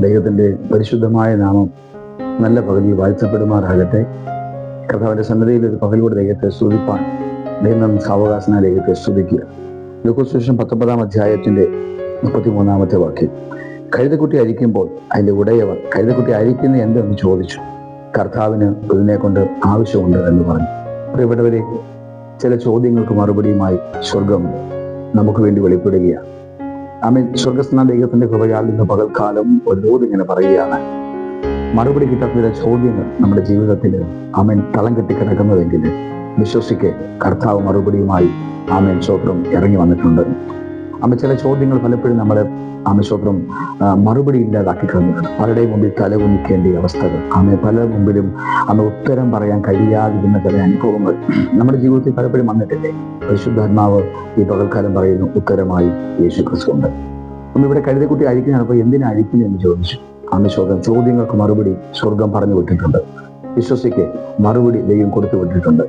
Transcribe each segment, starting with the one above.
ദൈവത്തിന്റെ പരിശുദ്ധമായ നാമം നല്ല പകലിൽ വാഴ്ത്തപ്പെടുമാറാകട്ടെ. കർത്താവിന്റെ സന്നദ്ധയിൽ ഒരു പകലൂടെ ദൈവത്തെ സ്തുതിപ്പാൻ ദൈവം സാവകാശന ദൈവത്തെ സ്തുതിക്കുക. ലൂക്കോസുവിശേഷം പത്തൊമ്പതാം അധ്യായത്തിന്റെ മുപ്പത്തിമൂന്നാമത്തെ വാക്യം. കഴുതക്കുട്ടി അരിക്കുമ്പോൾ അതിന്റെ ഉടയവർ കഴുതക്കുട്ടി അരിക്കുന്ന എന്തെന്ന് ചോദിച്ചു. കർത്താവിന് ഇതിനെ കൊണ്ട് ആവശ്യമുണ്ട് എന്ന് പറഞ്ഞു. പ്രിയപ്പെട്ടവരെ ചില ചോദ്യങ്ങൾക്ക് മറുപടിയുമായി സ്വർഗം നമുക്ക് വേണ്ടി വെളിപ്പെടുകയാണ്. ആമേൻ സ്വർഗസ്ന ദൈവത്തിന്റെ കൃപയാൽ ഇന്ന് പകൽക്കാലം ഒരു ഇങ്ങനെ പറയുകയാണ്. മറുപടി കിട്ടാത്ത ചില ചോദ്യങ്ങൾ നമ്മുടെ ജീവിതത്തിൽ ആമേൻ തളം കെട്ടി കിടക്കുന്നതെങ്കിൽ വിശ്വസിക്കെ കർത്താവ് മറുപടിയുമായി ആമേൻ സ്വപ്നം ഇറങ്ങി വന്നിട്ടുണ്ട്. ആമ ചില ചോദ്യങ്ങൾ പലപ്പോഴും നമ്മളെ ആമശോത്രം മറുപടി ഇല്ലാതാക്കി കളഞ്ഞിട്ടുണ്ട്. പലരുടെയും മുമ്പിൽ തലകുനിക്കേണ്ട അവസ്ഥകൾ. അമ്മ പല മുമ്പിലും അന്ന് ഉത്തരം പറയാൻ കഴിയാതിരുന്ന ചില അനുഭവങ്ങൾ നമ്മുടെ ജീവിതത്തിൽ പലപ്പോഴും വന്നിട്ടില്ലേ? പരിശുദ്ധാത്മാവ് ഈ പകൽക്കാലം പറയുന്നു ഉത്തരമായി യേശു ക്രിസ്തു ഉണ്ട്. നമ്മൾ ഇവിടെ കഴുതക്കുട്ടി അഴിക്കുന്നതാണ്. അപ്പോൾ എന്തിനാ അഴിക്കുന്നു എന്ന് ചോദിച്ചു. ആമശോകം ചോദ്യങ്ങൾക്ക് മറുപടി സ്വർഗം പറഞ്ഞു വിട്ടിട്ടുണ്ട്. വിശ്വസിക്ക് മറുപടി ദൈവം കൊടുത്തു വിട്ടിട്ടുണ്ട്.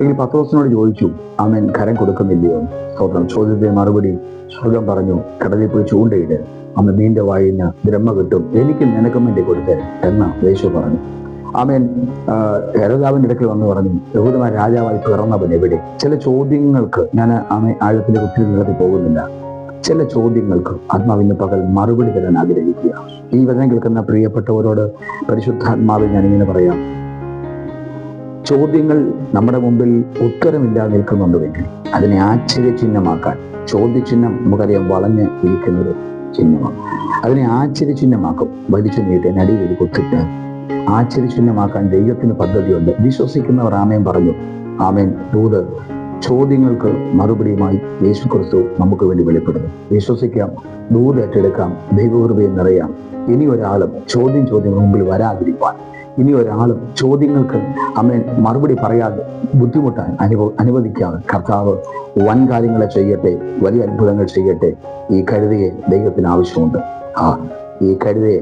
എങ്കിൽ പത്രോസിനോട് ചോദിച്ചു ആമേൻ കരം കൊടുക്കുന്നില്ലയോ? സ്തോത്രം. ചോദ്യത്തെ മറുപടി സ്വർഗം പറഞ്ഞു കടലിൽ പോയി ചൂണ്ടയിട്. അമ്മ നീന്റെ വായിന് ബ്രഹ്മ കിട്ടും. എനിക്കും നിനക്കും വേണ്ടി കൊടുത്തേ എന്ന് യേശു പറഞ്ഞു. ആമേൻ ഹെരോദാവിന്റെ ഇടയ്ക്ക് വന്ന് പറഞ്ഞു യഹൂദമായ രാജാവായി പിറന്നവൻ എവിടെ? ചില ചോദ്യങ്ങൾക്ക് ഞാൻ ആമേ ആഴത്തിലേക്ക് കുട്ടികൾ നീളത്തിൽ പോകുന്നില്ല. ചില ചോദ്യങ്ങൾക്ക് ആത്മാവിന് പകൽ മറുപടി തരാൻ ആഗ്രഹിക്കുക. ഈ വചനം കേൾക്കുന്ന പ്രിയപ്പെട്ടവരോട് പരിശുദ്ധാത്മാവിൽ ഞാൻ ഇങ്ങനെ പറയാം. ചോദ്യങ്ങൾ നമ്മുടെ മുമ്പിൽ ഉത്തരമില്ലാതെ നിൽക്കുന്നുണ്ടെങ്കിൽ അതിനെ ആശ്ചര്യചിഹ്നമാക്കാൻ ചോദ്യചിഹ്നം നമുക്കറിയാം വളഞ്ഞ് ഒരു ചിഹ്നമാണ്. അതിനെ ആശ്ചര്യചിഹ്നമാക്കും. വലിച്ചു നീട്ടി നടിയിൽ കൊത്തിട്ട് ആശ്ചര്യചിഹ്നമാക്കാൻ ദൈവത്തിന് പദ്ധതിയുണ്ട്. വിശ്വസിക്കുന്നവർ ആമേൻ പറഞ്ഞു. ആമേൻ. ദൂത് ചോദ്യങ്ങൾക്ക് മറുപടിയുമായി യേശു ക്രിസ്തു നമുക്ക് വേണ്ടി വെളിപ്പെടുന്നു. വിശ്വസിക്കാം ദൂത് ഏറ്റെടുക്കാം ദൈവകൃപയെ നിറയാം. ഇനി ഒരാളും ചോദ്യം ചോദ്യങ്ങൾ മുമ്പിൽ വരാതിരിക്കാൻ ഇനി ഒരാളും ചോദ്യങ്ങൾക്ക് അമ്മ മറുപടി പറയാതെ ബുദ്ധിമുട്ടാൻ അനുഭവ അനുവദിക്കാതെ കർത്താവ് വൻ കാര്യങ്ങളെ ചെയ്യട്ടെ വലിയ അത്ഭുതങ്ങൾ ചെയ്യട്ടെ. ഈ കഴുതയെ ദൈവത്തിന് ആവശ്യമുണ്ട്. ആ ഈ കഴുതയെ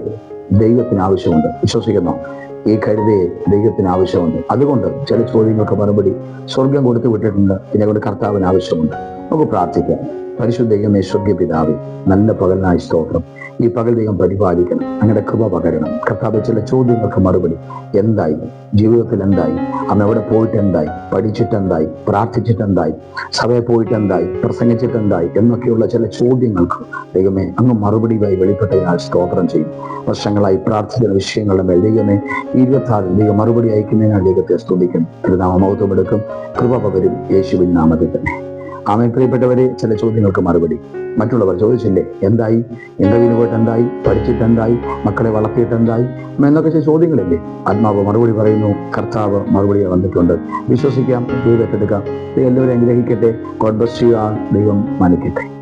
ദൈവത്തിന് ആവശ്യമുണ്ട്. വിശ്വസിക്കുന്നു. ഈ കഴുതയെ ദൈവത്തിന് ആവശ്യമുണ്ട്. അതുകൊണ്ട് ചില ചോദ്യങ്ങൾക്ക് മറുപടി സ്വർഗം കൊടുത്തു വിട്ടിട്ടുണ്ട്. ഇതിനെ കൊണ്ട് കർത്താവിന് ആവശ്യമുണ്ട്. നമുക്ക് പ്രാർത്ഥിക്കാം. പരിശുദ്ധ സ്വർഗീയ പിതാവ് നല്ല പകലിനായി സ്തോത്രം. ഈ പകൽ ദൈവം പരിപാലിക്കണം അങ്ങനെ കൃപ പകരണം. കർത്താവ് ചില ചോദ്യങ്ങൾക്ക് മറുപടി. എന്തായി? ജീവിതത്തിൽ എന്തായി? അന്ന് എവിടെ പോയിട്ട് എന്തായി? പഠിച്ചിട്ട് എന്തായി പ്രാർത്ഥിച്ചിട്ട് എന്തായി സഭയെ പോയിട്ട് എന്തായി? പ്രസംഗിച്ചിട്ട് എന്തായി എന്നൊക്കെയുള്ള ചില ചോദ്യങ്ങൾക്ക് ദൈവമേ അങ്ങ് മറുപടിയായി വെളിപ്പെട്ടതിനാൽ സ്തോത്രം ചെയ്യും. വർഷങ്ങളായി പ്രാർത്ഥിക്കുന്ന വിഷയങ്ങളുടെ മേൽ ദൈവമേ ഇരുപത്താറിൽ ദൈവം മറുപടി അയക്കുന്നതിനാൽ ദൈവത്തെ സ്തുതിക്കും തിരുനാമ മൗത്വമെടുക്കും കൃപ പകരും യേശുവിൻ നാമത്തിൽ തന്നെ. ആമേ പ്രിയപ്പെട്ടവരെ ചില ചോദ്യങ്ങൾക്ക് മറുപടി. മറ്റുള്ളവർ ചോദിച്ചില്ലേ എന്തായി? ഇന്റർവ്യൂവിന് പോയിട്ട് എന്തായി? പഠിച്ചിട്ട് എന്തായി? മക്കളെ വളർത്തിയിട്ട് എന്തായി? എന്നൊക്കെ ചില ചോദ്യങ്ങളില്ലേ. ആത്മാവ് മറുപടി പറയുന്നു കർത്താവ് മറുപടി വന്നിട്ടുണ്ട്. വിശ്വസിക്കാം ദൈവത്തെടുക്കാം എല്ലാവരും അനുഗ്രഹിക്കട്ടെ. ഗോഡ് ബ്ലസ് ദൈവം മാനിക്കട്ടെ.